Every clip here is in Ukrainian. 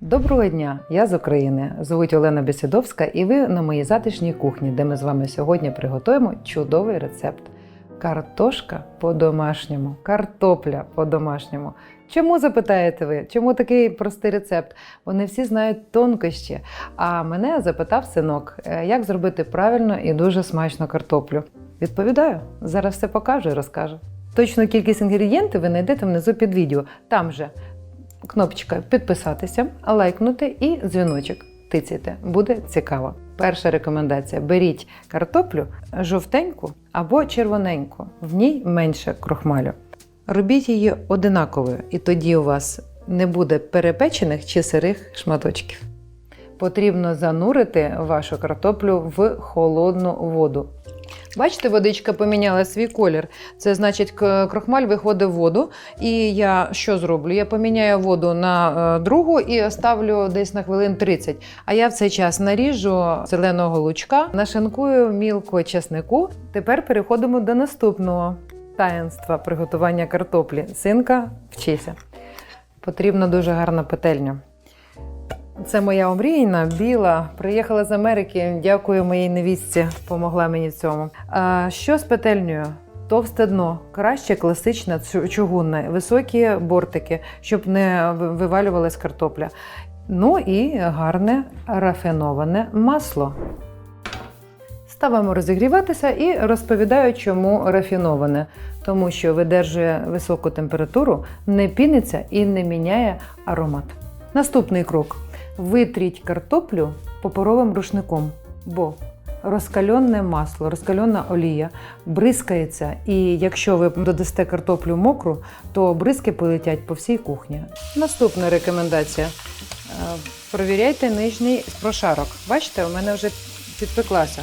Доброго дня, я з України. Звуть Олена Бесідовська, і ви на моїй затишній кухні, де ми з вами сьогодні приготуємо чудовий рецепт. Картошка по-домашньому, картопля по-домашньому. Чому запитаєте ви? Чому такий простий рецепт? Вони всі знають тонкощі. А мене запитав синок, е, як зробити правильно і дуже смачно картоплю. Відповідаю, зараз все покажу і розкажу. Точну кількість інгредієнтів ви знайдете внизу під відео. Там же кнопочка підписатися, лайкнути і дзвіночок. Тицяйте, буде цікаво. Перша рекомендація: беріть картоплю жовтеньку або червоненьку, в ній менше крохмалю. Робіть її одинаковою, і тоді у вас не буде перепечених чи сирих шматочків. Потрібно занурити вашу картоплю в холодну воду. Бачите, водичка поміняла свій колір. Це значить, крохмаль виходить в воду. І я що зроблю? Я поміняю воду на е, другу і оставлю десь на хвилин 30. А я в цей час наріжу зеленого лучка, нашинкую мілко чеснику. Тепер переходимо до наступного таїнства приготування картоплі. Синка, вчися. Потрібна дуже гарна петельня. Це моя омрійна, біла. Приїхала з Америки. Дякую моїй невістці, допомогла мені в цьому. А що з петельнею? Товсте дно, краще класичне чугунне, високі бортики, щоб не вивалювалась картопля. Ну і гарне рафіноване масло. Ставимо розігріватися і розповідаю, чому рафіноване. Тому що видержує високу температуру, не піниться і не міняє аромат. Наступний крок: витріть картоплю паперовим рушником, бо розкальонне масло, розкальонна олія бризкається, і якщо ви додасте картоплю мокру, то бризки полетять по всій кухні. Наступна рекомендація: Е, провіряйте нижній прошарок. Бачите, у мене вже підпеклася.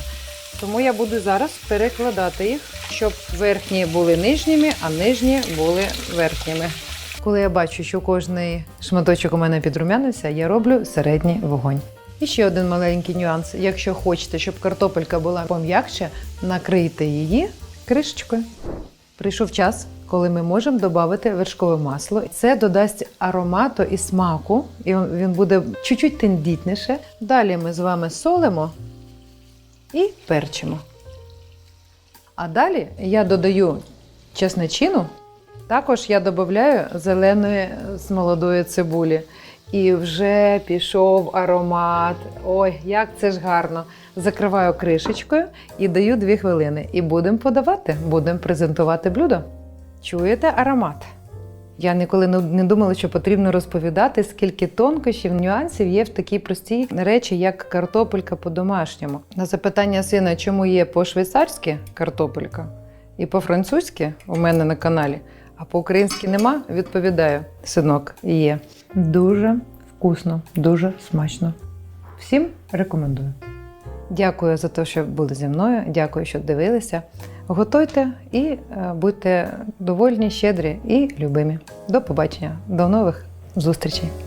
Тому я буду зараз перекладати їх, щоб верхні були нижніми, а нижні були верхніми. Коли я бачу, що кожний шматочок у мене підрумянився, я роблю середній вогонь. І ще один маленький нюанс. Якщо хочете, щоб картопелька була пом'якше, накрийте її кришечкою. Прийшов час, коли ми можемо додати вершкове масло. Це додасть аромату і смаку, і він буде чуть-чуть тендітніше. Далі ми з вами солимо і перчимо. А далі я додаю чесничину. Також я додаю зеленої з молодої цибулі. І вже пішов аромат. Ой, як це ж гарно! Закриваю кришечкою і даю 2 хвилини. І будемо подавати, будемо презентувати блюдо. Чуєте аромат? Я ніколи не- думала, що потрібно розповідати, скільки тонкощів, нюансів є в такій простій речі, як картопелька по-домашньому. На запитання сина, чому є по-швейцарськи картопелька і по-французьки у мене на каналі, а по-українськи нема, відповідаю: синок, є. Дуже вкусно, дуже смачно. Всім рекомендую. Дякую за те, що були зі мною. Дякую, що дивилися. Готуйте і е, будьте довольні, щедрі і любимі. До побачення, до нових зустрічей!